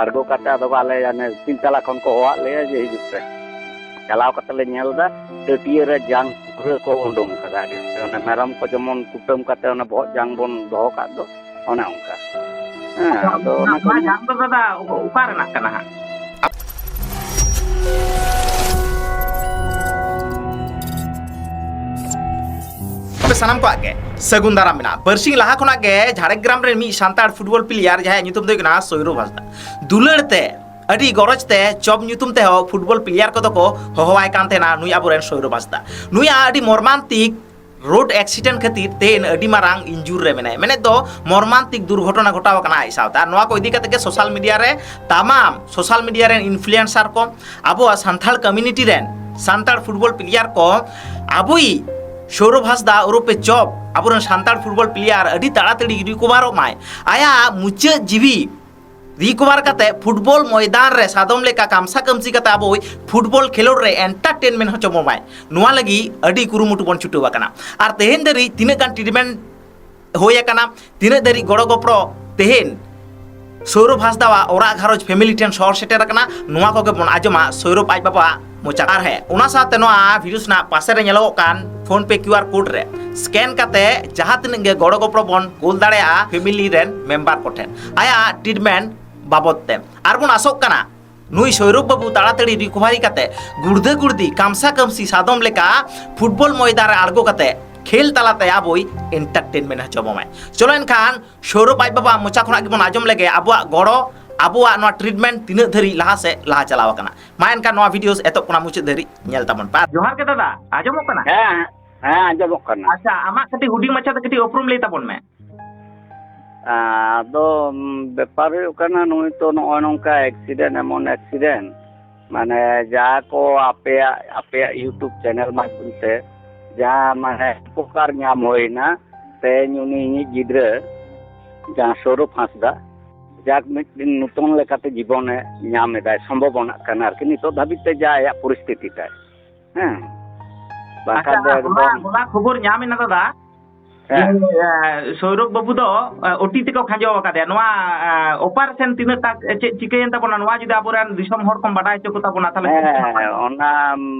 ᱟᱬᱜᱚ ᱠᱟᱛᱮ ᱟᱫᱚ ᱟᱞᱮ ᱦᱟᱱᱮ ᱛᱤᱱ ᱛᱟᱞᱟ ᱠᱷᱚᱱ ᱠᱚ ᱦᱚᱦᱚᱣᱟᱫ ᱞᱮᱭᱟ ᱡᱮ ᱦᱤᱡᱩᱜ ᱯᱮ ᱪᱟᱞᱟᱣ ᱠᱟᱛᱮ ᱞᱮ ᱧᱮᱞ ᱮᱫᱟ ᱴᱟᱹᱴᱭᱟᱹ ᱨᱮ ᱡᱟᱝ ᱯᱩᱨᱟᱹ ᱠᱚ ᱩᱰᱩᱝ ᱠᱟᱫᱟ ᱟᱹᱰᱤ ᱩᱥᱛᱟᱹᱨ ᱚᱱᱮ ᱢᱮᱨᱚᱢ ᱠᱚ ᱡᱮᱢᱚᱱ ᱠᱩᱴᱟᱹᱢ ᱠᱟᱛᱮ ᱚᱱᱟ ᱵᱚᱦᱚᱜ ᱡᱟᱝ ᱵᱚᱱ ᱫᱚᱦᱚ ᱠᱟᱜ ᱫᱚ ᱚᱱᱮ ᱚᱱᱠᱟ ᱦᱮᱸ ᱟᱫᱚ ᱚᱱᱟ ᱠᱚ ᱚᱱᱟ ᱡᱟᱝ ᱫᱚ ᱫᱟᱫᱟ ᱚᱠᱟ ᱨᱮᱱᱟᱜ ᱠᱟᱱᱟ ᱦᱟᱸᱜ ᱥᱟᱱᱟᱢ ᱠᱚᱣᱟᱜ ᱜᱮ ᱥᱟᱹᱜᱩᱱ ᱫᱟᱨᱟᱢ ᱢᱮᱱᱟᱜᱼᱟ ᱯᱟᱹᱨᱥᱤ ᱞᱟᱦᱟ ᱠᱷᱚᱱᱟᱜ ᱜᱮ ᱡᱷᱟᱲᱜᱨᱟᱢ ᱨᱮᱱ ᱢᱤᱫ ᱥᱟᱱᱛᱟᱲ ᱯᱷᱩᱴᱵᱚᱞ ᱯᱞᱮᱭᱟᱨ ᱡᱟᱦᱟᱸᱭᱟᱜ ᱧᱩᱛᱩᱢ ᱫᱚ ᱦᱩᱭᱩᱜ ᱠᱟᱱᱟ ᱥᱳᱭᱨᱚᱵ ᱦᱟᱸᱥᱫᱟ ᱫᱩᱞᱟᱹᱲ ᱛᱮ ᱟᱹᱰᱤ ᱜᱚᱨᱚᱡᱽ ᱛᱮ ᱪᱚᱯ ᱧᱩᱛᱩᱢ ᱛᱮᱦᱚᱸ ᱯᱷᱩᱴᱵᱚᱞ ᱯᱞᱮᱭᱟᱨ ᱠᱚᱫᱚ ᱠᱚ ᱦᱚᱦᱚᱣᱟᱭ ᱠᱟᱱ ᱛᱟᱦᱮᱱᱟ ᱱᱩᱭ ᱟᱵᱚᱨᱮᱱ ᱥᱳᱭᱨᱚᱵ ᱦᱟᱸᱥᱫᱟ ᱱᱩᱭᱟᱜ ᱟᱹᱰᱤ ᱢᱚᱨᱢᱟᱱᱛᱤᱠ ᱨᱳᱰ ᱮᱠᱥᱤᱰᱮᱱᱴ ᱠᱷᱟᱹᱛᱤᱨ খাতির তেন আডি মারাং ইনজুর রে মেনে মেনে তো মর্মান্তিক দুর্ঘটনা ঘটাও কানা আই সাউতা ᱱᱚᱣᱟ ᱠᱚ ᱤᱫᱤ ইদি ᱜᱮ ᱥᱳᱥᱟᱞ ᱢᱤᱰᱤᱭᱟ ᱨᱮ তামাম ᱥᱳᱥᱟᱞ ᱢᱤᱰᱤᱭᱟ ᱨᱮᱱ ᱤᱱᱯᱷᱞᱩᱭᱮᱱᱥᱟᱨ ᱠᱚ ᱟᱵᱚᱣᱟᱜ ᱥᱟᱱᱛᱟᱲ কমিউনিটি ᱨᱮᱱ ᱥᱟᱱᱛᱟᱲ ᱯᱷᱩᱴᱵᱚᱞ ᱯᱞᱮᱭᱟᱨ ᱠᱚ ᱟᱵᱚᱭᱤᱡ সৌরভ হাসদা ওরপে চপ, আবরণ সান্তাড় ফুটবল প্লেয়ার আᱹᱰᱤ তাড়াতাড়ি রিকভারও মায় আয়া মুচাᱹᱫ জীবি। রিকভার কাতে ফুটবল ময়দান রে সাদম লেকা কামসা কামসি কাতে আবো ফুটবল খেলোড় রে এন্টারটেনমেন্ট হচ্ছে মোবাইল। নয় লাগি আᱹᱰি কুরুমুটু বন ছুটু বাকানা আর তেহেন দারি তিনে গান ট্রিটমেন্ট হয়ে আকানা তিনে দারি গড় গপড় তেহেন। সৌরভ হাসদাওয়া ওরা ঘরজ ফ্যামিলি টেন শহর সেটের আকানা নোয়া কগে বন। আজমা সৌরভ আজ বাবা ᱢᱚᱪᱟ ᱟᱨ ᱦᱮᱸ ᱚᱱᱟ ᱥᱟᱶᱛᱮ ᱱᱚᱣᱟ ᱵᱷᱤᱰᱤᱭᱳ ᱨᱮᱱᱟᱜ ᱯᱟᱥᱮ ᱨᱮ ᱧᱮᱞᱚᱜ ᱠᱟᱱ ᱯᱷᱳᱱ ᱯᱮ ᱠᱤᱭᱩ ᱟᱨ ᱠᱳᱰ ᱨᱮ ᱥᱠᱮᱱ ᱠᱟᱛᱮ ᱡᱟᱦᱟᱸ ᱛᱤᱱᱟᱹᱜ ᱜᱮ ᱜᱚᱲᱚ ᱜᱚᱯᱚᱲᱚ ᱵᱚᱱ ᱠᱩᱞ ᱫᱟᱲᱮᱭᱟᱜᱼᱟ ᱯᱷᱮᱢᱤᱞᱤ ᱨᱮᱱ ᱢᱮᱢᱵᱟᱨ ᱠᱚᱴᱷᱮᱱ ᱟᱭᱟᱜ ᱴᱨᱤᱴᱢᱮᱱᱴ ᱵᱟᱵᱚᱫ ᱛᱮ ᱟᱨ ᱵᱚᱱ ᱟᱥᱚᱜ ᱠᱟᱱᱟ ᱱᱩᱭ নুই সৌরভ বাবু তাড়াতাড়ি রিকভারি কাতে গুর্দে গুর্দি কামসা কামসি সাদম লেখা ফুটবল ময়দানে আড়গো ᱠᱷᱮᱞ ᱛᱟᱞᱟᱛᱮ ᱟᱵᱚᱭ ᱮᱱᱴᱟᱨᱴᱮᱱᱢᱮᱱᱴ ᱦᱚᱪᱚ হচ্ছে ᱪᱚᱞᱚ ᱮᱱᱠᱷᱟᱱ সৌরভ ᱟᱡ ᱵᱟᱵᱟ ᱢᱚᱪᱟ ᱠᱷᱚᱱᱟᱜ ᱜᱮᱵᱚᱱ ᱟᱸᱡᱚᱢ ᱞᱮᱜᱮ ᱟᱵᱚᱣᱟᱜ ᱜᱚᱲᱚ ᱟᱵᱚᱣᱟᱜ ᱱᱚᱣᱟ ᱴᱨᱤᱴᱢᱮᱱᱴ ᱛᱤᱱᱟᱹᱜ ᱫᱷᱟᱹᱨᱤᱡ ᱞᱟᱦᱟ ᱥᱮᱫ ᱞᱟᱦᱟ ᱪᱟᱞᱟᱣ ᱟᱠᱟᱱᱟ ᱢᱟ ᱮᱱᱠᱷᱟᱱ ᱱᱚᱣᱟ ᱵᱷᱤᱰᱤᱭᱳ ᱮᱛᱚᱦᱚᱵ ᱠᱷᱚᱱᱟᱜ ᱢᱩᱪᱟᱹᱫ ᱫᱷᱟᱹᱨᱤᱡ ᱧᱮᱞ ᱛᱟᱵᱚᱱ ᱯᱮ ᱡᱚᱦᱟᱨ ᱜᱮ ᱫᱟᱫᱟ ᱟᱸᱡᱚᱢᱚᱜ ᱠᱟᱱᱟ ᱦᱮᱸ ᱦᱮᱸ ᱟᱸᱡᱚᱢᱚᱜ ᱠᱟᱱᱟ ᱟᱪᱪᱷᱟ ᱟᱢᱟᱜ ᱠᱟᱹᱴᱤᱡ ᱦᱩᱰᱤᱧ ᱢᱟᱪᱷᱟᱛᱮ ᱠᱟᱹᱴᱤᱡ ᱩᱯᱨᱩᱢ ᱞᱟᱹᱭ ᱛᱟᱵᱚᱱ ᱢᱮ ᱟᱫᱚ ᱵᱮᱯᱟᱨ ᱦᱩᱭᱩᱜ ᱠᱟᱱᱟ ᱱᱩᱭ ᱛᱚ ᱱᱚᱜᱼᱚᱭ ᱱᱚᱝᱠᱟ ᱮᱠᱥᱤᱰᱮᱱᱴ ᱮᱢᱚᱱ ᱮᱠᱥᱤᱰᱮᱱᱴ ᱢᱟᱱᱮ ᱡᱟ ᱠᱚ ᱟᱯᱮᱭᱟᱜ ᱟᱯᱮᱭᱟᱜ ᱤᱭᱩᱴᱩᱵᱽ ᱪᱮᱱᱮᱞ ᱢᱟᱫᱽᱫᱷᱚᱢ ᱛᱮ ᱡᱟᱦᱟᱸ ᱢᱟᱱᱮ ᱩᱯᱚᱠᱟᱨ ᱧᱟᱢ ᱦᱩᱭᱱᱟ ᱛᱮᱦᱮᱧ ᱩᱱᱤ ᱤᱧᱤᱡ ᱜᱤᱫᱽᱨᱟᱹ ᱡᱟᱦᱟᱸ ᱥᱳᱨᱚᱵᱽ ᱦᱟᱸᱥᱫᱟ ᱡᱟᱠ ᱢᱤᱫᱴᱤᱱ ᱱᱩᱛᱚᱱ ᱞᱮᱠᱟᱛᱮ ᱡᱤᱵᱚᱱᱮ ᱧᱟᱢ ᱮᱫᱟᱭ ᱥᱚᱢᱵᱷᱚᱵᱚᱱᱟᱜ ᱠᱟᱱᱟ ᱟᱨᱠᱤ ᱱᱤᱛᱚᱜ ᱫᱷᱟᱹᱵᱤᱡ ᱛᱮ ᱡᱟ ᱟᱭᱟᱜ ᱯᱚᱨᱤᱥᱛᱷᱤᱛᱤ ᱛᱟᱭ ᱦᱮᱸ ᱵᱟᱝᱠᱷᱟᱱ ᱚᱱᱟ ᱠᱷᱚᱵᱚᱨ ᱧᱟᱢ ᱮᱱᱟ ᱫᱟᱫᱟ ᱫᱚ বাবু ᱛᱮᱠᱚ ᱠᱷᱟᱸᱡᱚ তেকো ᱱᱚᱣᱟ আকাদে ᱛᱤᱱᱟᱹᱜ অপারেশন ᱪᱮᱫ ᱪᱤᱠᱟᱹᱭᱮᱱ ᱛᱟᱵᱚᱱᱟ ᱱᱚᱣᱟ ᱡᱩᱫᱤ ᱟᱵᱚᱨᱮᱱ ᱫᱤᱥᱚᱢ ᱦᱚᱲ ᱠᱚ হর ᱦᱚᱪᱚ ᱠᱚ ᱛᱟᱵᱚᱱᱟ তাবনা ᱚᱱᱟ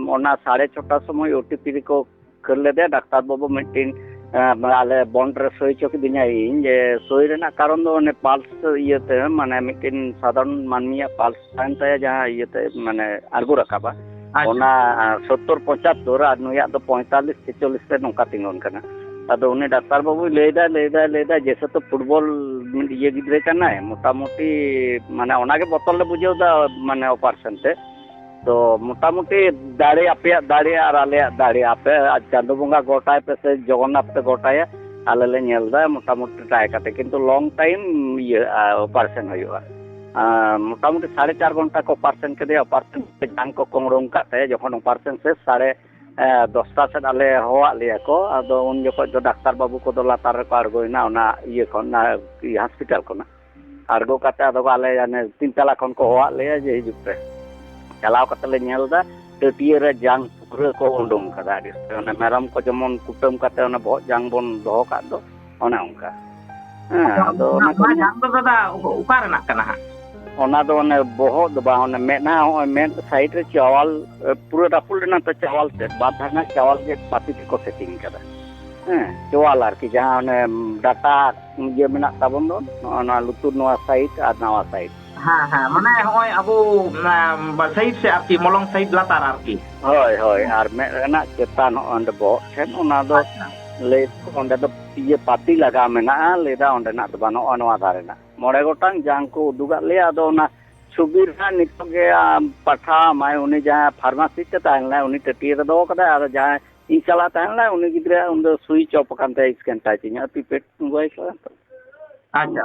ᱚᱱᱟ ᱥᱟᱲᱮ ᱪᱷᱚᱴᱟ ᱥᱚᱢᱚᱭ ওটি তেকো ᱠᱷᱟᱹᱞ ᱞᱮᱫᱮᱭᱟ ᱰᱟᱠᱛᱟᱨ বাবু ᱢᱤᱫᱴᱤᱱ ᱟᱞᱮ ᱵᱚᱱᱰ ᱨᱮ ᱥᱳᱭ ᱦᱚᱪᱚ ᱠᱤᱫᱤᱧᱟᱭᱤᱧ ᱡᱮ ᱥᱳᱭ ᱨᱮᱱᱟᱜ ᱠᱟᱨᱚᱱ ᱫᱚ ᱚᱱᱮ ᱯᱟᱞᱥ ᱤᱭᱟᱹᱛᱮ ᱢᱟᱱᱮ ᱢᱤᱫᱴᱮᱱ ᱥᱟᱫᱷᱟᱨᱚᱱ ᱢᱟᱹᱱᱢᱤᱭᱟᱜ ᱯᱟᱞᱥ ᱛᱟᱦᱮᱱ ᱛᱟᱭᱟ ᱡᱟᱦᱟᱸ ᱤᱭᱟᱹᱛᱮ ᱢᱟᱱᱮ ᱟᱬᱜᱚ ᱨᱟᱠᱟᱵᱟ ᱚᱱᱟ ᱥᱳᱛᱛᱳᱨ ᱯᱚᱸᱪᱟᱛᱛᱳᱨ ᱟᱨ ᱱᱩᱭᱟᱜ ᱫᱚ ᱯᱚᱸᱭᱛᱟᱞᱞᱤᱥ ᱪᱷᱮᱪᱚᱞᱞᱤᱥ ᱨᱮ ᱱᱚᱝᱠᱟ ᱛᱤᱸᱜᱩᱱ ᱠᱟᱱᱟ ᱟᱫᱚ ᱩᱱᱤ ᱰᱟᱠᱛᱟᱨ ᱵᱟᱹᱵᱩᱭ ᱞᱟᱹᱭᱫᱟ ᱞᱟᱹᱭᱫᱟ ᱞᱟᱹᱭᱫᱟ ᱡᱮᱥᱮ ᱛᱚ ᱯᱷᱩᱴᱵᱚᱞ ᱤᱭᱟᱹ ᱜᱤᱫᱽᱨᱟᱹ ᱠᱟᱱᱟᱭ ᱢᱳᱴᱟᱢᱩᱴᱤ ᱢᱟᱱᱮ ᱚᱱᱟᱜᱮ ᱵᱚᱛᱚᱨ ᱞᱮ ᱵᱩᱡᱷᱟᱹᱣᱫᱟ ᱢᱟᱱᱮ ᱚᱯᱟᱨᱮᱥᱚᱱ ᱛᱮ ᱛᱚ ᱢᱚᱴᱟᱢᱩᱴᱤ ᱫᱟᱲᱮ ᱟᱯᱮᱭᱟᱜ ᱫᱟᱲᱮ ᱟᱨ ᱟᱞᱮᱭᱟᱜ ᱫᱟᱲᱮ ᱟᱯᱮ ᱪᱟᱸᱫᱳ ᱵᱚᱸᱜᱟ ᱜᱚᱴᱟᱭ ᱯᱮ ᱥᱮ ᱡᱚᱜᱚᱱᱱᱟᱛᱷ ᱯᱮ ᱜᱚᱴᱟᱭᱟ ᱟᱞᱮ ᱞᱮ ᱧᱮᱞᱫᱟ ᱢᱚᱴᱟᱢᱩᱴᱤ ᱴᱨᱟᱭ ᱠᱟᱛᱮ ᱠᱤᱱᱛᱩ ᱞᱚᱝ ᱴᱟᱭᱤᱢ ᱤᱭᱟᱹ ᱚᱯᱟᱨᱮᱥᱚᱱ ᱦᱩᱭᱩᱜᱼᱟ ᱢᱚᱴᱟᱢᱩটি ᱥᱟᱲᱮ ᱪᱟᱨ ᱜᱷᱚᱱᱴᱟ ᱠᱚ ᱚᱯᱟᱨᱮᱥᱚᱱ ᱠᱮᱫᱮᱭᱟ ᱚᱯᱟᱨᱮᱥᱚᱱ ᱡᱟᱝ ᱠᱚ ᱠᱚᱝᱨᱚᱝ ᱠᱟᱜ ᱛᱟᱭᱟ ᱡᱚᱠᱷᱚᱱ ᱚᱯᱟᱨᱮᱥᱚᱱ ᱥᱮ ᱥᱟᱲᱮ ᱫᱚᱥᱴᱟ ᱥᱮᱫ ᱟᱞᱮ ᱦᱚᱦᱚᱣᱟᱜ ᱞᱮᱭᱟ ᱠᱚ ᱟᱫᱚ ᱩᱱ ᱡᱚᱠᱷᱚᱱ ᱫᱚ ᱰᱟᱠᱛᱟᱨ ᱵᱟᱹᱵᱩ ᱠᱚᱫᱚ ᱞᱟᱛᱟᱨ ᱨᱮᱠᱚ ᱟᱬᱜᱚᱭᱮᱱᱟ ᱚᱱᱟ ᱤᱭᱟᱹ ᱠᱷᱚᱱ ᱚᱱᱟ ᱦᱚᱥᱯᱤᱴᱟᱞ ᱠᱷᱚᱱᱟᱜ ᱟᱬᱜᱚ ᱠᱟᱛᱮ ᱟᱫᱚ ᱟᱞᱮ ᱛᱤᱱ ᱛᱟᱞᱟ ᱠᱷᱚᱱ ᱠᱚ ᱦᱚᱦᱚᱣᱟᱜ ᱞᱮᱭᱟ ᱡᱮ ᱦᱤᱡᱩᱜ ᱯᱮ ᱪᱟᱞᱟᱣ ᱠᱟᱛᱮ ᱞᱮ ᱧᱮᱞ ᱮᱫᱟ ᱴᱟᱹᱴᱭᱟᱹ ᱨᱮ ᱡᱟᱝ ᱯᱩᱨᱟᱹ ᱠᱚ ᱩᱰᱩᱝ ᱠᱟᱫᱟ ᱟᱹᱰᱤ ᱩᱥᱛᱟᱹᱨ ᱚᱱᱮ ᱢᱮᱨᱚᱢ ᱠᱚ ᱡᱮᱢᱚᱱ ᱠᱩᱴᱟᱹᱢ ᱠᱟᱛᱮ ᱚᱱᱟ ᱵᱚᱦᱚᱜ ᱡᱟᱝ ᱵᱚᱱ ᱫᱚᱦᱚ ᱠᱟᱜ ᱫᱚ ᱚᱱᱮ ᱚᱱᱠᱟ ᱦᱮᱸ ᱟᱫᱚ ᱚᱱᱟ ᱠᱚ ᱚᱱᱟ ᱡᱟᱝ ᱫᱚ ᱫᱟᱫᱟ ᱚᱠᱟ ᱨᱮᱱᱟᱜ ᱠᱟᱱᱟ ᱦᱟᱸᱜ ᱚᱱᱟ ᱫᱚ ᱚᱱᱮ ᱵᱚᱦᱚᱜ ᱫᱚ ᱵᱟᱝ ᱚᱱᱮ ᱢᱮᱫᱦᱟ ᱦᱚᱸᱜᱼᱚᱭ ᱢᱮᱫ ᱥᱟᱭᱤᱰ ᱨᱮ ᱪᱟᱣᱟᱞ ᱯᱩᱨᱟᱹ ᱨᱟᱹᱯᱩᱫ ᱞᱮᱱᱟ ᱛᱚ ᱪᱟᱣᱟᱞ ᱛᱮ ᱵᱟᱨ ᱫᱷᱟᱨᱟ ᱪᱟᱣᱟᱞ ᱜᱮ ᱯᱟᱹᱛᱤ ᱛᱮᱠᱚ ᱥᱮᱴᱤᱝ ᱠᱟᱫᱟ ᱦᱮᱸ ᱪᱳᱣᱟᱞ ᱟᱨᱠᱤ ᱡᱟᱦᱟᱸ ᱚᱱᱮ ᱰᱟᱴᱟ ᱤᱭᱟᱹ ᱢᱮᱱᱟᱜ ᱛᱟᱵᱚᱱ ᱫᱚ ᱱᱚᱜᱼᱚ ᱱᱚᱣᱟ ᱞᱩᱛᱩᱨ ᱱᱚᱣᱟ ᱥᱟᱭᱤᱰ ᱟᱨ ᱱᱟᱣᱟ ᱥᱟᱭᱤᱰ ᱦᱮᱸ ᱦᱮᱸ ᱢᱟᱱᱮ ᱦᱚᱸᱜᱼᱚᱭ ᱟᱵᱚ ᱥᱟᱭᱤᱰ ᱥᱮ ᱟᱨᱠᱤ ᱢᱚᱞᱚᱝ ᱥᱟᱭᱤᱰ ᱞᱟᱛᱟᱨ ᱟᱨᱠᱤ ᱦᱳᱭ ᱦᱳᱭ ᱟᱨ ᱢᱮᱫ ᱨᱮᱱᱟᱜ ᱪᱮᱛᱟᱱ ᱦᱚᱸ ᱚᱸᱰᱮ ᱵᱚᱦᱚᱜ ᱴᱷᱮᱱ ᱚᱱᱟ ᱫᱚ ᱞᱟᱹᱭ ᱚᱸᱰᱮ ᱫᱚ ᱤᱭᱟᱹ ᱯᱟᱛᱤ ᱞᱟᱜᱟᱣ ᱢᱮᱱᱟᱜᱼᱟ ᱞᱟᱹᱭᱫᱟ ᱚᱸᱰᱮᱱᱟᱜ ᱫᱚ ᱵᱟᱝ ᱱᱚᱜᱼᱚᱭ ᱱᱚᱣᱟ ᱫᱟᱨᱮ ᱨᱮᱱᱟᱜ ᱢᱚᱬᱮ ᱜᱚᱴᱟᱝ ᱡᱟᱝ ᱠᱚ ᱩᱫᱩᱜᱟᱜ ᱞᱮᱭᱟ ᱟᱫᱚ ᱚᱱᱟ ᱪᱷᱚᱵᱤ ᱨᱮᱱᱟᱜ ᱱᱤᱛᱚᱜ ᱜᱮ ᱯᱟᱴᱷᱟᱣ ᱟᱢᱟᱭ ᱩᱱᱤ ᱡᱟᱦᱟᱸ ᱯᱷᱟᱨᱢᱟᱥᱤ ᱛᱮ ᱛᱟᱦᱮᱸ ᱞᱮᱱᱟᱭ ᱩᱱᱤ ᱴᱟᱹᱴᱤᱭᱟᱹ ᱨᱮ ᱫᱚᱦᱚ ᱠᱟᱫᱟᱭ ᱟᱨ ᱡᱟᱦᱟᱸᱭ ᱤᱧ ᱪᱟᱞᱟᱣ ᱛᱟᱦᱮᱸ ᱞᱮᱱᱟᱭ ᱩᱱᱤ ᱜᱤᱫᱽᱨᱟᱹ ᱩᱱᱫᱚ ᱥᱩᱭ ᱪᱚᱯ ᱟᱠᱟᱱ ᱛᱟᱭᱟ ᱥᱠᱮᱱ ᱛᱟᱭ ᱛᱤᱧᱟᱹ ᱯᱤᱯᱮᱴ ᱵᱚᱭᱮᱥ ᱟᱪᱪᱷᱟ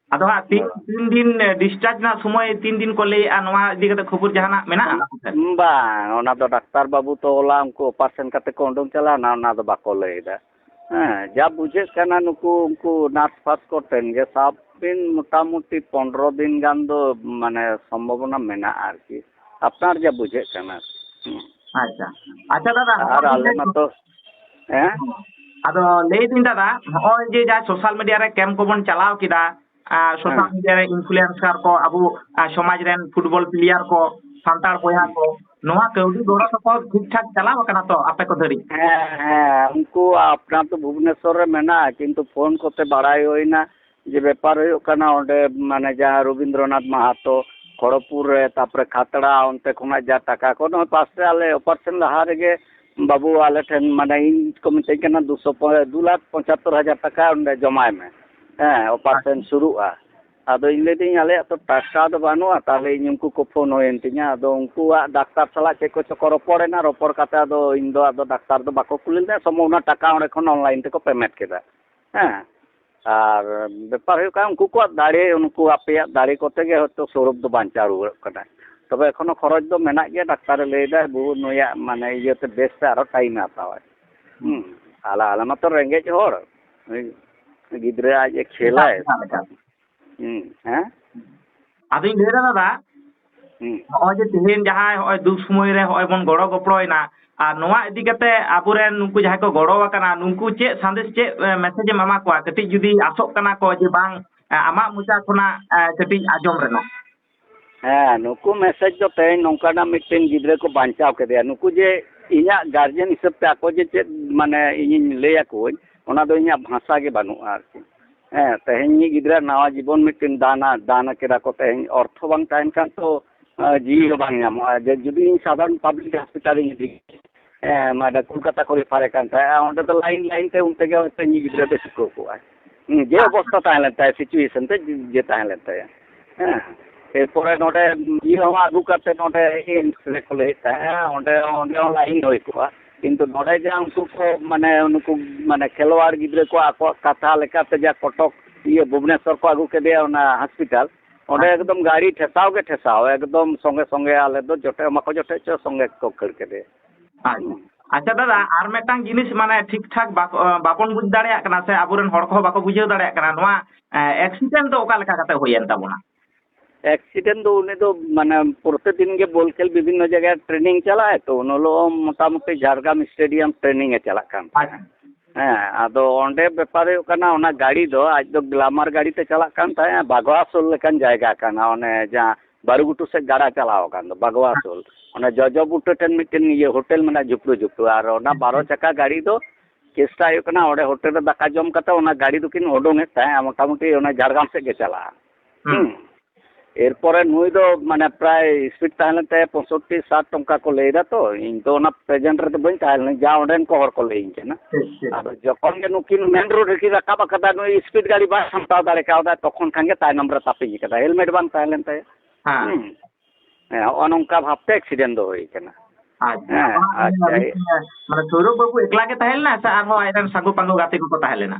ᱟᱫᱚ ᱦᱟᱸᱜ ᱛᱤᱱ ᱛᱤᱱ ᱫᱤᱱ ᱰᱤᱥᱪᱟᱨᱡᱽ ᱨᱮᱱᱟᱜ ᱥᱚᱢᱚᱭ ᱛᱤᱱ ᱫᱤᱱ ᱠᱚ ᱞᱟᱹᱭᱮᱜᱼᱟ ᱱᱚᱣᱟ ᱤᱫᱤ ᱠᱟᱛᱮ ᱠᱷᱚᱵᱚᱨ ᱡᱟᱦᱟᱱᱟᱜ ᱢᱮᱱᱟᱜᱼᱟ ᱵᱟᱝ ᱚᱱᱟ ᱫᱚ ᱰᱟᱠᱛᱟᱨ ᱵᱟᱹᱵᱩ ᱛᱚ ᱦᱚᱞᱟ ᱩᱱᱠᱩ ᱚᱯᱟᱨᱮᱥᱚᱱ ᱠᱟᱛᱮ ᱠᱚ ᱩᱰᱩᱝ ᱪᱟᱞᱟᱣᱱᱟ ᱚᱱᱟ ᱫᱚ ᱵᱟᱠᱚ ᱞᱟᱹᱭᱮᱫᱟ ᱦᱮᱸ ᱡᱟ ᱵᱩᱡᱷᱟᱹᱜ ᱠᱟᱱᱟ ᱱᱩᱠᱩ ᱩᱱᱠᱩ ᱱᱟᱨᱥ ᱯᱷᱟᱥ ᱠᱚᱴᱷᱮᱱ ᱜᱮ ᱥᱟᱵ ᱵᱤᱱ ᱢᱚᱴᱟᱢᱩᱴᱤ ᱯᱚᱱᱨᱚ ᱫᱤᱱ ᱜᱟᱱ ᱫᱚ ᱢᱟᱱᱮ ᱥᱚᱢᱵᱷᱚᱵᱚᱱᱟ ᱢᱮᱱᱟᱜᱼᱟ ᱟᱨᱠᱤ আপনার যা বুঝে কেন আচ্ছা আচ্ছা দাদা আর আলোচনা তো হ্যাঁ ᱟᱫᱚ ᱞᱟᱹᱭ ᱫᱤᱧ ᱫᱟᱫᱟ ᱱᱚᱜᱼᱚᱭ ᱡᱮ ᱡᱟ ᱥᱳᱥᱟᱞ ᱢᱤᱰᱤᱭᱟ ᱨᱮ ᱠᱮᱢᱯ ᱠᱚᱵᱚᱱ ᱪᱟᱞᱟᱣ ᱠᱮᱫᱟ ᱥᱳᱥᱟᱞ ᱢᱤᱰᱤᱭᱟ ᱨᱮ ᱤᱱᱯᱷᱞᱩᱭᱮᱱᱥᱟᱨ ᱠᱚ ᱟᱵᱚ ᱥᱚᱢᱟᱡᱽ ᱨᱮᱱ ᱯᱷᱩᱴᱵᱚᱞ ᱯᱞᱮᱭᱟᱨ ᱠᱚ ᱥᱟᱱᱛᱟᱲ ᱵᱚᱭᱦᱟ ᱠᱚ ᱱᱚᱣᱟ ᱠᱟᱹᱣᱰᱤ ᱜᱚᱲᱚ ᱥᱚᱯᱚᱦᱚᱫ ᱴᱷᱤᱠ ᱴᱷᱟᱠ ᱪᱟᱞᱟᱣ ᱟᱠᱟᱱᱟ ᱛᱚ ᱟᱯᱮ ᱠᱚ ᱫᱷᱟᱹᱨᱤᱡ ᱦᱮᱸ ᱦᱮᱸ ᱩᱱᱠᱩ ᱟᱯᱱᱟᱨ ᱫᱚ ᱵᱷᱩᱵᱽᱱᱮᱥᱥᱚᱨ ᱨᱮ ᱢᱮᱱᱟᱜᱼᱟ ᱠᱤᱱᱛᱩ ᱯᱷᱳᱱ ᱠᱚᱛᱮ ᱵᱟᱲᱟᱭ ᱦᱩᱭᱱᱟ ᱡᱮ ᱵᱮᱯᱟᱨ ᱦᱩᱭᱩᱜ ᱠᱟᱱᱟ ᱚᱸᱰᱮ ᱢᱟᱱᱮ ᱡᱟᱦᱟᱸ ᱨᱚᱵᱤᱱᱫᱨᱚᱱᱟᱛᱷ ᱢᱟᱦᱟᱛᱚ ᱠᱷᱚᱲᱚᱯᱩᱨ ᱨᱮ ᱛᱟᱯᱚᱨᱮ ᱠᱷᱟᱛᱲᱟ ᱚᱱᱛᱮ ᱠᱷᱚᱱᱟᱜ ᱡᱟ ᱴᱟᱠᱟ ᱠᱚ ᱱᱚᱜᱼᱚᱭ ᱯᱟᱥᱨᱮ ᱟᱞᱮ ᱚᱯᱟᱨᱮᱥᱚᱱ ᱞᱟᱦᱟ ᱨᱮᱜᱮ ᱵᱟᱹᱵᱩ ᱟᱞᱮ ᱴᱷᱮᱱ ᱢᱟᱱᱮ ᱤᱧ ᱠᱚ ᱢᱤᱛᱟᱹᱧ ᱠᱟᱱᱟ ᱫᱩᱥᱚ ᱫᱩ ᱞᱟᱠᱷ ᱯᱚᱸᱪᱟᱛᱛᱳᱨ ᱦᱟᱡᱟᱨ ᱴᱟᱠᱟ ᱚᱸᱰᱮ ᱡᱚᱢᱟᱭ ᱢᱮ ᱦᱮᱸ ᱚᱯᱟᱨᱮᱥᱚᱱ ᱥᱩᱨᱩᱜᱼᱟ ᱟᱫᱚ ᱞᱟᱹᱭᱫᱟᱹᱧ ᱟᱞᱮᱭᱟᱜ ᱛᱚ ᱴᱟᱠᱟ ᱫᱚ ᱵᱟᱹᱱᱩᱜᱼᱟ ᱛᱟᱦᱚᱞᱮ ᱤᱧ ᱩᱱᱠᱩ ᱠᱚ ᱯᱷᱳᱱ ᱦᱩᱭᱮᱱ ᱛᱤᱧᱟᱹ ᱟᱫᱚ ᱩᱱᱠᱩᱣᱟᱜ ᱰᱟᱠᱛᱟᱨ ᱥᱟᱞᱟᱜ ᱪᱮᱫ ᱠᱚᱪᱚ ᱠᱚ ᱨᱚᱯᱚᱲᱮᱱᱟ ᱨᱚᱯᱚᱲ ᱠᱟᱛᱮ ᱟᱫᱚ ᱤᱧ ᱟᱫᱚ ᱰᱟᱠᱛᱟᱨ ᱫᱚ ᱵᱟᱠᱚ ᱠᱩᱞ ᱞᱮᱫᱟ ᱥᱚᱢᱚᱭ ᱚᱱᱟ ᱴᱟᱠᱟ ᱚᱸᱰᱮ ᱠᱷᱚᱱ ᱚᱱᱞᱟᱭᱤᱱ ᱛᱮᱠᱚ ᱯᱮᱢᱮᱱᱴ ᱠᱮᱫᱟ ᱦᱮᱸ ᱟᱨ ᱵᱮᱯᱟᱨ ᱦᱩᱭᱩᱜ ᱠᱟᱱᱟ ᱩᱱᱠᱩ ᱠᱚᱣᱟᱜ ᱫᱟᱲᱮ ᱩᱱᱠᱩ ᱟᱯᱮᱭᱟᱜ ᱫᱟᱲᱮ ᱠᱚᱛᱮ ᱜᱮ ᱦᱚᱭᱛᱳ ᱫᱚ ᱵᱟᱧᱪᱟᱣ ᱨᱩᱣᱟᱹᱲᱚᱜ ᱠᱟᱱᱟ ᱛᱚᱵᱮ ᱮᱠᱷᱚᱱᱳ ᱠᱷᱚᱨᱚᱪ ᱫᱚ ᱢᱮᱱᱟᱜ ᱜᱮᱭᱟ ᱰᱟᱠᱛᱟᱨᱮ ᱞᱟᱹᱭᱫᱟ ᱵᱟᱹᱵᱩ ᱱᱩᱭᱟᱜ ᱢᱟᱱᱮ ᱤᱭᱟᱹᱛᱮ ᱵᱮᱥᱛᱮ ᱟᱨᱚ ᱴᱟᱭᱤᱢᱮ ᱦᱟᱛᱟᱣᱟᱭ ᱦᱩᱸ ᱟᱞᱮ ᱢᱟᱛᱚ ᱨᱮᱸᱜᱮᱡ ᱦᱚᱲ ᱜᱤᱫᱽᱨᱟᱹ ᱟᱡ ᱮ ᱠᱷᱮᱞᱟᱭ ᱦᱩᱸ ᱦᱮᱸ ᱟᱫᱚᱧ ᱞᱟᱹᱭᱫᱟ ᱫᱟᱫᱟ ᱦᱩᱸ ᱱᱚᱜᱼᱚᱭ ᱡᱮ ᱛᱮᱦᱮᱧ ᱡᱟᱦᱟᱸᱭ ᱱᱚᱜᱼᱚᱭ ᱫᱩᱠ ᱥᱚᱢᱚᱭ ᱨᱮ ᱱᱚᱜᱼᱚᱭ ᱵᱚᱱ ᱜᱚᱲᱚ ᱜᱚᱯᱚᱲᱚᱭᱮᱱᱟ ᱟᱨ ᱱᱚᱣᱟ ᱤᱫᱤ ᱠᱟᱛᱮ ᱟᱵᱚᱨᱮᱱ ᱱᱩᱠᱩ ᱡᱟᱦᱟᱸᱭ ᱠᱚ ᱜᱚᱲᱚ ᱟᱠᱟᱱᱟ ᱱᱩᱠᱩ ᱪᱮᱫ ᱥᱟᱸᱫᱮᱥ ᱪᱮᱫ ᱢᱮᱥᱮᱡ ᱮᱢ ᱮᱢᱟ ᱠᱚᱣᱟ ᱠᱟᱹᱴᱤᱡ ᱡᱩᱫᱤ ᱟᱥᱚᱜ ᱠᱟᱱᱟ ᱠᱚ ᱡᱮ ᱵᱟᱝ ᱟᱢᱟᱜ ᱢᱚᱪᱟ ᱠᱷᱚᱱᱟᱜ ᱠᱟᱹᱴᱤᱡ ᱟᱸᱡᱚᱢ ᱨᱮᱱᱟᱜ ᱦᱮᱸ ᱱᱩᱠᱩ ᱢᱮᱥᱮᱡ ᱫᱚ ᱛᱮᱦᱮᱧ ᱱᱚᱝᱠᱟᱱᱟᱜ ᱢᱤᱫᱴᱮᱱ ᱜᱤᱫᱽᱨᱟᱹ ᱠᱚ ᱵᱟᱧᱪᱟᱣ ᱠᱮᱫᱮᱭᱟ ᱱᱩᱠᱩ ᱡᱮ ᱤᱧᱟᱹᱜ ᱜᱟᱨᱡᱮᱱ ᱦᱤᱥᱟᱹᱵ ᱛᱮ ᱟᱠᱚ ᱡᱮ ᱪᱮᱫ ᱢᱟᱱᱮ ᱤᱧᱤᱧ ᱞᱟᱹᱭ ᱟᱠᱚᱣᱟᱹᱧ ᱚᱱᱟ ᱫᱚ ᱤᱧᱟᱹᱜ ᱵᱷᱟᱥᱟ ᱜᱮ ᱵᱟᱹᱱᱩᱜᱼᱟ ᱟᱨᱠᱤ ᱦᱮᱸ ᱛᱮᱦᱮᱧᱤᱡ ᱜᱤᱫᱽᱨᱟᱹ ᱱᱟᱣᱟ ᱡᱤᱵᱚᱱ ᱢᱤᱫᱴᱮᱱ ᱫᱟᱱᱟ ᱫᱟᱱ ᱠᱮᱫᱟ ᱠᱚ ᱛᱮᱦᱮᱧ ᱚᱨᱛᱷᱚ ᱵᱟᱝ ᱛᱟᱦᱮᱱ ᱠᱷᱟᱱ ᱛᱚ ᱡᱤᱣᱤ ᱦᱚᱸ ᱵᱟᱝ ᱧᱟᱢᱚᱜᱼᱟ ᱡᱮ ᱡᱩᱫᱤ ᱤᱧ ᱥᱟᱫᱷᱟᱨᱚᱱ ᱯᱟᱵᱽᱞᱤᱠ ᱦᱚᱥᱯᱤᱴᱟᱞ ᱤᱧ ᱤᱫᱤ ᱢᱟᱱᱮ ᱠᱳᱞᱠᱟᱛᱟ ᱠᱚ ᱨᱮᱯᱷᱟᱨᱮ ᱠᱟᱱ ᱛᱟᱦᱮᱸᱜᱼᱟ ᱚᱸᱰᱮ ᱫᱚ ᱞᱟᱭᱤᱱ ᱞᱟᱭᱤᱱ ᱛᱮ ᱩᱱ ᱛᱮᱜᱮ ᱦᱚᱭᱛᱳ ᱤᱧᱤᱡ ᱜᱤᱫᱽᱨᱟᱹ ᱫᱚ ᱴᱷᱤᱠᱟᱹ ᱠᱚᱜᱼᱟᱭ ᱡᱮ ᱚᱵᱚᱥᱛᱟ ᱛᱟᱦᱮᱸ ᱞᱮᱱ ᱛᱟᱭᱟ ᱥᱤᱪᱩᱭᱮᱥᱚᱱ ᱛᱮ ᱡᱮ ᱛᱟᱦᱮᱸ ᱞᱮᱱ ᱛᱟᱭᱟ ᱦᱮᱸ ᱮᱨᱯᱚᱨᱮ ᱱᱚᱰᱮ ᱤᱭᱟᱹ ᱦᱚᱸ ᱟᱹᱜᱩ ᱠᱟᱛᱮ ᱱᱚᱰᱮ ᱮᱢᱥ ᱨᱮᱠᱚ ᱞᱟᱹᱭᱮᱫ ᱛᱟᱦᱮᱸᱜᱼᱟ ᱚᱸᱰᱮ ᱦᱚᱸ ᱚᱸᱰᱮ ᱦᱚᱸ ᱞᱟᱭᱤᱱ ᱦᱩᱭ ᱠᱚᱜᱼᱟ ᱠᱤᱱᱛᱩ ᱱᱚᱰᱮ ᱡᱮ ᱩᱱᱠᱩ ᱠᱚ ᱢᱟᱱᱮ ᱱᱩᱠᱩ ᱢᱟᱱᱮ ᱠᱷᱮᱞᱳᱣᱟᱲ ᱜᱤᱫᱽᱨᱟᱹ ᱠᱚ ᱟᱠᱚᱣᱟᱜ ᱠᱟᱛᱷᱟ ᱞᱮᱠᱟᱛᱮ ᱡᱟ ᱠᱚᱴᱚᱠ ᱤᱭᱟᱹ ᱵᱷᱩᱵᱽᱱᱮᱥᱥᱚᱨ ᱠᱚ ᱟᱹᱜᱩ ᱠᱮᱫᱮᱭᱟ ᱚᱱᱟ ᱦᱚᱥᱯᱤᱴᱟᱞ ᱚᱸᱰᱮ ᱮᱠᱫᱚᱢ ᱜᱟᱹᱲᱤ ᱴᱷᱮᱥᱟᱣ ᱜᱮ ᱴᱷᱮᱥᱟᱣ ᱮᱠᱫᱚᱢ ᱥᱚᱸᱜᱮ ᱥᱚᱸᱜᱮ ᱟᱞᱮ ᱫᱚ ᱡᱚᱴᱮ ᱢᱟᱠᱚ ᱡᱚᱴᱮ ᱦᱚᱪᱚ ᱥᱚᱸᱜᱮ ᱠᱚ ᱠᱷᱟᱹᱲ ᱠᱮᱫᱮᱭᱟ ᱟᱪᱪᱷᱟ ᱫᱟᱫᱟ ᱟᱨ ᱢᱤᱫᱴᱟᱝ ᱡᱤᱱᱤᱥ ᱢᱟᱱᱮ ᱴᱷᱤᱠ ᱴᱷᱟᱠ ᱵᱟᱵᱚᱱ ᱵᱩᱡᱽ ᱫᱟᱲᱮᱭᱟᱜ ᱠᱟᱱᱟ ᱥᱮ ᱟᱵᱚᱨᱮᱱ ᱦᱚᱲ ᱠᱚᱦᱚᱸ ᱵᱟᱠᱚ ᱵᱩᱡᱷᱟᱹᱣ ᱫᱟᱲᱮᱭᱟᱜ ᱠᱟᱱᱟ ᱱᱚᱣᱟ ᱮᱠᱥᱤᱰᱮᱱᱴ ᱫᱚ ᱚᱠᱟ ᱞᱮᱠᱟ ᱠᱟᱛᱮ ᱦᱩᱭᱮᱱ ᱛᱟᱵᱚᱱᱟ એક્સિડન્ટ તો ઉને તો મને પ્રતિદિન કે બોલ ખેલ વિભિન્ન જગ્યાએ ટ્રેનિં ચાલાય તો ઉનલો મોટામોટી ઝારગામ સ્ટેડિયામ ટ્રેનિંગ એ ચાલાક કાન হ্যাঁ আদো অন্ডে ব্যাপারে কানা ওনা গাড়ি দো আজ দো গ্লামার গাড়িতে চালাক হ্যাঁ, কান তাই বাগওয়াসোল লেকান জায়গা কানা ওনে যা বারুগুটু সে গাড়া চালাও কান দো বাগওয়াসোল ওনে জজবুটু টেন মিটেন ইয়ে হোটেল মেনা মানে জুপড়ু জুপড়ু আর ওনা বারো চাকা গাড়ি দো চেষ্টা হয়ে কানা ওডে হোটেল দাকা জম কাতা ওনা গাড়ি দো কিন ওডোং এ তাই হ্যাঁ, মোটামুটি ওনা ঝাড়গ্রাম সে গে চালা হুম। ᱮᱨᱯᱚᱨᱮ ᱱᱩᱭ ᱫᱚ ᱢᱟᱱᱮ ᱯᱨᱟᱭ ᱥᱯᱤᱰ ᱛᱟᱦᱮᱸ ᱞᱮᱱ ᱛᱟᱭᱟ ᱯᱚᱸᱭᱥᱚᱴᱴᱤ ᱥᱟᱴ ᱚᱱᱠᱟ ᱠᱚ ᱞᱟᱹᱭᱮᱫᱟ ᱛᱚ ᱤᱧ ᱫᱚ ᱚᱱᱟ ᱯᱨᱮᱡᱮᱱᱴ ᱨᱮᱫᱚ ᱵᱟᱹᱧ ᱛᱟᱦᱮᱸ ᱞᱮᱱᱟ ᱡᱟ ᱚᱸᱰᱮᱱ ᱠᱚ ᱦᱚᱲ ᱠᱚ ᱞᱟᱹᱭᱟᱹᱧ ᱠᱟᱱᱟ ᱟᱫᱚ ᱡᱚᱠᱷᱚᱱ ᱜᱮ ᱱᱩᱠᱤᱱ ᱢᱮᱱ ᱨᱳᱰ ᱨᱮᱠᱤᱱ ᱨᱟᱠᱟᱵ ᱟᱠᱟᱫᱟ ᱱᱩᱭ ᱥᱯᱤᱰ ᱜᱟᱹᱰᱤ ᱵᱟᱭ ᱥᱟᱢᱴᱟᱣ ᱫᱟᱲᱮ ᱠᱟᱣᱫᱟ ᱛᱚᱠᱷᱚᱱ ᱠᱷᱟᱱ ᱜᱮ ᱛᱟᱭᱱᱚᱢ ᱨᱮ ᱛᱟᱯᱤᱧ ᱟᱠᱟᱫᱟ ᱦᱮᱞᱢᱮᱴ ᱵᱟᱝ ᱛᱟᱦᱮᱸ ᱞᱮᱱ ᱛᱟᱭᱟ ᱦᱮᱸ ᱱᱚᱜᱼᱚ ᱱᱚᱝᱠᱟ ᱵᱷᱟᱵᱛᱮ ᱮᱠᱥᱤᱰᱮᱱᱴ ᱫᱚ ᱦᱩᱭ ᱟᱠᱟᱱᱟ ᱟᱪᱪᱷᱟ ᱟᱪᱪᱷᱟ ᱢᱟᱱᱮ ᱥᱳᱨᱚᱵ ᱵᱟᱹᱵᱩ ᱮᱠᱞᱟ ᱜᱮ ᱛᱟᱦᱮᱸ ᱞᱮᱱᱟ ᱥᱮ ᱟᱨᱦᱚᱸ ᱟᱡᱨᱮᱱ ᱥᱟᱸᱜᱳ ᱯᱟᱸᱜᱳ ᱜᱟᱛᱮ ᱠᱚᱠᱚ ᱛᱟᱦᱮᱸ ᱞᱮᱱᱟ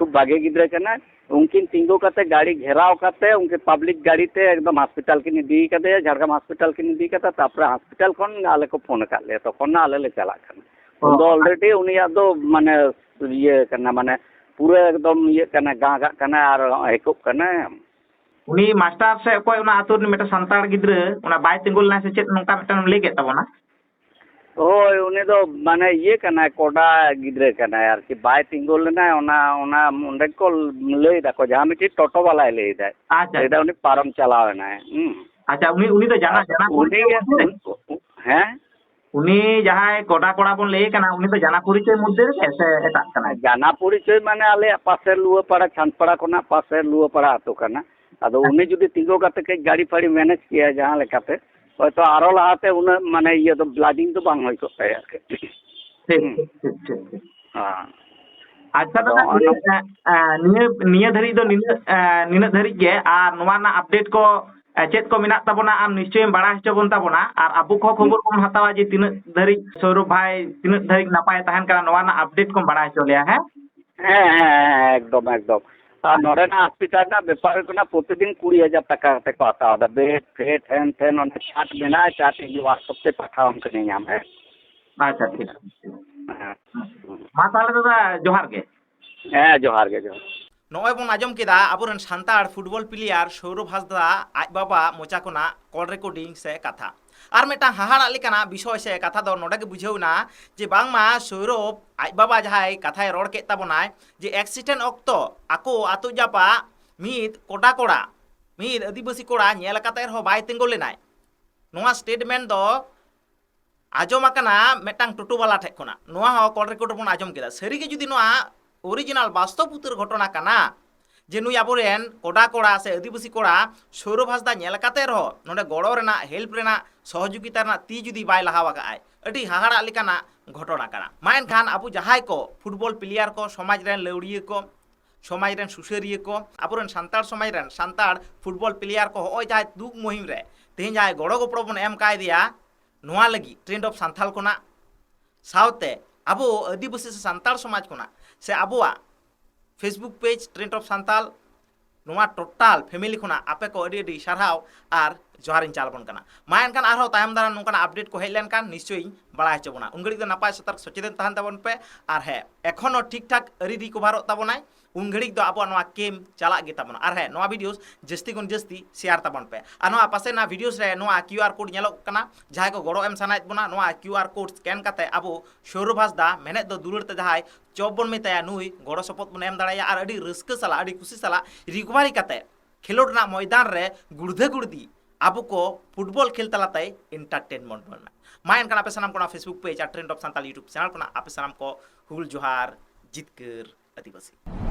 खूब भागे गिद्रे उनकिन तिंगो कते गाड़ी घेराव कते तो उनके पब्लिक गाड़ी ते एकदम हॉस्पिटल के निदी कते झारखंड हॉस्पिटल के निदी कते तापर हॉस्पिटल कोन आले को फ़ोन कर ले तो कोन ना आले ले चला कने उन दो ऑलरेडी उनी आ दो माने ये करना माने पूरे एकदम ये कने गागा कने आर एको कने उनी मास्टर से कोई उना आतुर ने मेटा संताड़ गिद्र उना बाय तिंगुल ना से चेत नका मेटा ले के ᱦᱳᱭ ᱩᱱᱤ ᱫᱚ ᱢᱟᱱᱮ ᱤᱭᱟᱹ ᱠᱟᱱᱟᱭ ᱠᱚᱰᱟ ᱜᱤᱫᱽᱨᱟᱹ ᱠᱟᱱᱟᱭ ᱟᱨᱠᱤ ᱵᱟᱭ ᱛᱤᱸᱜᱩ ᱞᱮᱱᱟᱭ ᱚᱱᱟ ᱚᱱᱟ ᱚᱸᱰᱮ ᱠᱚ ᱞᱟᱹᱭ ᱫᱟᱠᱚ ᱡᱟᱦᱟᱸ ᱢᱤᱫᱴᱤᱡ ᱴᱳᱴᱳ ᱵᱟᱞᱟᱭ ᱞᱟᱹᱭᱫᱟᱭ ᱟᱪᱪᱷᱟ ᱞᱟᱹᱭᱫᱟ ᱩᱱᱤ ᱯᱟᱨᱚᱢ ᱪᱟᱞᱟᱣᱮᱱᱟᱭ ᱟᱪᱪᱷᱟ ᱩᱱᱤ ᱩᱱᱤ ᱫᱚ ᱡᱟᱱᱟ ᱡᱟᱱᱟ ᱩᱱᱤ ᱦᱮᱸ উনি যাহাই কটা কড়া বন লেই কানা উনি তো জানা পরিচয় মধ্যে রেখে সে এটাক কানা জানা পরিচয় মানে আলে পাশে লুয়াপাড়া ছানপাড়া কোনা পাশে লুয়াপাড়া আতো কানা আদো উনি যদি তিঙ্গো কাতে কে গাড়ি ফাড়ি ম্যানেজ কিয়া জাহা লেখাতে ᱦᱚᱭᱛᱚ ᱟᱨᱚ ᱞᱟᱦᱟᱛᱮ ᱩᱱᱟᱹᱜ ᱢᱟᱱᱮ ᱤᱭᱟᱹ ᱫᱚ ᱵᱞᱟᱰᱤᱝ ᱫᱚ ᱵᱟᱝ ᱦᱩᱭ ᱠᱚᱜ ᱛᱟᱭᱟ ᱟᱨᱠᱤ ᱴᱷᱤᱠ ᱴᱷᱤᱠ ᱴᱷᱤᱠ ᱟᱪᱪᱷᱟ ᱫᱟᱫᱟ ᱱᱤᱭᱟᱹ ᱱᱤᱭᱟᱹ ᱫᱷᱟᱹᱨᱤᱡ ᱫᱚ ᱱᱤᱱᱟᱹᱜ ᱱᱤᱱᱟᱹᱜ ᱫᱷᱟᱹᱨᱤᱡ ᱜᱮ ᱟᱨ ᱱᱚᱣᱟ ᱨᱮᱱᱟᱜ ᱟᱯᱰᱮᱴ ᱠᱚ ᱪᱮᱫ ᱠᱚ ᱢᱮᱱᱟᱜ ᱛᱟᱵᱚᱱᱟ ᱟᱢ ᱱᱤᱥᱪᱚᱭᱮᱢ ᱵᱟᱲᱟᱭ ᱦᱚᱪᱚ ᱵᱚᱱ ᱛᱟᱵᱚᱱᱟ ᱟᱨ ᱟᱵᱚ ᱠᱚ ᱠᱷᱚᱵᱚᱨ ᱵᱚᱱ ᱦᱟᱛᱟᱣᱟ ᱡᱮ ᱛᱤᱱᱟᱹᱜ ᱫᱷᱟᱹᱨᱤᱡ ᱥᱳᱣᱨᱚᱵᱷ ᱵᱷᱟᱭ ᱛᱤᱱᱟᱹᱜ ᱫᱷᱟᱹᱨᱤᱡ ᱱᱟᱯᱟᱭ ᱛᱟᱦᱮᱱ ᱠᱟᱱᱟ ᱱᱚᱣᱟ ᱨᱮᱱᱟᱜ ᱟᱯᱰᱮᱴ ᱠᱚᱢ ᱵᱟᱲᱟᱭ ᱦᱚᱪᱚ ᱞᱮᱭᱟ ᱦᱮᱸ ᱦᱮᱸ ᱦᱮᱸ ᱮᱠᱫᱚᱢ ᱮᱠᱫᱚᱢ তা নড়ে না স্পিকার না ব্যাপারগুলো প্রতিদিন কুড়ি হাজার টাকা থেকে কথা হতো বেড ফেড হ্যান ফ্যান অনেক চার্ট বেনায় চার্ট এগুলো হোয়াটসঅ্যাপে পাঠাও আমাকে নিয়ে আমরা। আচ্ছা ঠিক আছে। হ্যাঁ। মা তাহলে দাদা জোহার গে হ্যাঁ জোহার গে জোহার। নয় বন আজম কেদা আবরণ সান্তার ফুটবল প্লেয়ার সৌরভ হাসদা আজ বাবা মোচাকোনা কল রেকর্ডিং সে কথা। আর মেটা হাহাড়া লেকানা বিষয় সে কথা দ নডে গে বুঝেও না, যে বাংমা সৌরভ আজ বাবা যাহাই কথায় রড় কে তাবনায় যে অ্যাক্সিডেন্ট অক্ত আকো আতু জাপা মিদ কোটা কোড়া মিদ আদিবাসী কোড়া ñᱮᱞ কাতে রহ বাই তেঙ্গো লেনাই নোয়া স্টেটমেন্ট দ আজম আকানা মেটাং টোটো বালা ঠেক খনা নোয়া হ কল রেকর্ড বন আজম কেদা সারিগে যদি নোয়া অরিজিনাল বাস্তব উত্তর ঘটনা কানা ᱡᱮᱱᱩᱭ ᱟᱵᱚᱨᱮᱱ ᱠᱚᱰᱟ ᱠᱚᱲᱟ ᱥᱮ ᱟᱹᱫᱤᱵᱟᱹᱥᱤ ᱠᱚᱲᱟ ᱥᱳᱨᱚᱵᱷ ᱦᱟᱸᱥᱫᱟ ᱧᱮᱞ ᱠᱟᱛᱮ ᱨᱮᱦᱚᱸ ᱱᱚᱰᱮ ᱜᱚᱲᱚ ᱨᱮᱱᱟᱜ ᱦᱮᱞᱯ ᱨᱮᱱᱟᱜ ᱥᱚᱦᱚᱡᱳᱜᱤᱛᱟ ᱨᱮᱱᱟᱜ ᱛᱤ ᱡᱩᱫᱤ ᱵᱟᱭ ᱞᱟᱦᱟ ᱟᱠᱟᱜᱼᱟᱭ ᱟᱹᱰᱤ ᱦᱟᱦᱟᱲᱟᱜ ᱞᱮᱠᱟᱱᱟᱜ ᱜᱷᱚᱴᱚᱱᱟ ᱠᱟᱱᱟ ᱢᱟ ᱮᱱᱠᱷᱟᱱ ᱟᱵᱚ ᱡᱟᱦᱟᱸᱭ ᱠᱚ ᱯᱷᱩᱴᱵᱚᱞ ᱯᱞᱮᱭᱟᱨ ᱠᱚ ᱥᱚᱢᱟᱡᱽ ᱨᱮᱱ ᱞᱟᱹᱣᱲᱤᱭᱟᱹ ᱠᱚ ᱥᱚᱢᱟᱡᱽ ᱨᱮᱱ ᱥᱩᱥᱟᱹᱨᱤᱭᱟᱹ ᱠᱚ ᱟᱵᱚᱨᱮᱱ ᱥᱟᱱᱛᱟᱲ ᱥᱚᱢᱟᱡᱽ ᱨᱮᱱ ᱥᱟᱱᱛᱟᱲ ᱯᱷᱩᱴᱵᱚᱞ ᱯᱞᱮᱭᱟᱨ ᱠᱚ ᱦᱚᱸᱜᱼᱚᱭ ᱡᱟᱦᱟᱸᱭ ᱫᱩᱠ ᱢᱩᱦᱤᱢ ᱨᱮ ᱛᱮᱦᱮᱧ ᱡᱟᱦᱟᱸᱭ ᱜᱚᱲᱚ ᱜᱚᱯᱲᱚ ᱵᱚᱱ ᱮᱢ ᱠᱟᱣᱫᱮᱭᱟ ᱱᱚᱣᱟ ᱞᱟᱹᱜᱤᱫ ট্রেন্ড অফ সান্থাল কোনা সাথে আবো আদিবাসী সে সান্তাল সমাজ কোনা সে আবুয়া Facebook page trend of Santal ᱱᱚᱣᱟ ᱴᱳᱴᱟᱞ ᱯᱷᱮᱢᱤᱞᱤ ᱠᱷᱚᱱᱟᱜ ᱟᱯᱮ ᱠᱚ ᱟᱹᱰᱤ ᱟᱹᱰᱤ ᱥᱟᱨᱦᱟᱣ ᱟᱨ ᱡᱚᱦᱟᱨᱤᱧ ᱪᱟᱞᱟᱵᱚᱱ ᱠᱟᱱᱟ ᱢᱟ ᱮᱱᱠᱷᱟᱱ ᱟᱨᱦᱚᱸ ᱛᱟᱭᱚᱢ ᱫᱟᱨᱟᱢ ᱱᱚᱝᱠᱟᱱᱟᱜ ᱟᱯᱰᱮᱴ ᱠᱚ ᱦᱮᱡ ᱞᱮᱱᱠᱷᱟᱱ ᱱᱤᱥᱪᱚᱭᱤᱧ ᱵᱟᱲᱟᱭ ᱦᱚᱪᱚ ᱵᱚᱱᱟ ᱩᱱ ᱜᱷᱟᱹᱲᱤᱡ ᱫᱚ ᱱᱟᱯᱟᱭ ᱥᱟᱛᱟᱨ ᱥᱚᱪᱮᱛᱚᱱ ᱛᱟᱦᱮᱱ ᱛᱟᱵᱚᱱ ᱯᱮ ᱟᱨ ᱦᱮᱸ ᱮᱠᱷᱚᱱᱳ ᱴᱷᱤᱠ ᱴᱷᱟᱠ ᱟᱹᱨᱤ ᱨᱤᱠᱚᱵᱷᱟᱨᱚᱜ ᱛᱟᱵᱚᱱᱟᱭ उन घड़ी तो आप केम चलागे तबन और है नवा वीडियोस जस्ती गुन जस्ती शेयर तबन पे और नवा पासे ना वीडियोस रे नवा क्यूआर कोड नेलोग कना जहां को गड़ो एम सनायत बना नवा क्यूआर कोड स्कैन करते अब सौरभ हासदा मेने दो दुलड़ ते जहां चॉप बन मेताया नुई गड़ो सपोर्ट बन एम दड़ाया और अड़ी रिस्क सला अड़ी खुशी सला रिकवरी करते खेलोड ना मैदान रे गुड़धे गुड़दी अब को फुटबॉल खेल तलाते एंटरटेनमेंट बन मा एनकान आपे सनाम को फेसबुक पेज और trend of Santal YouTube channel को आपे सनाम को हुल जोहार जितकर आदिवासी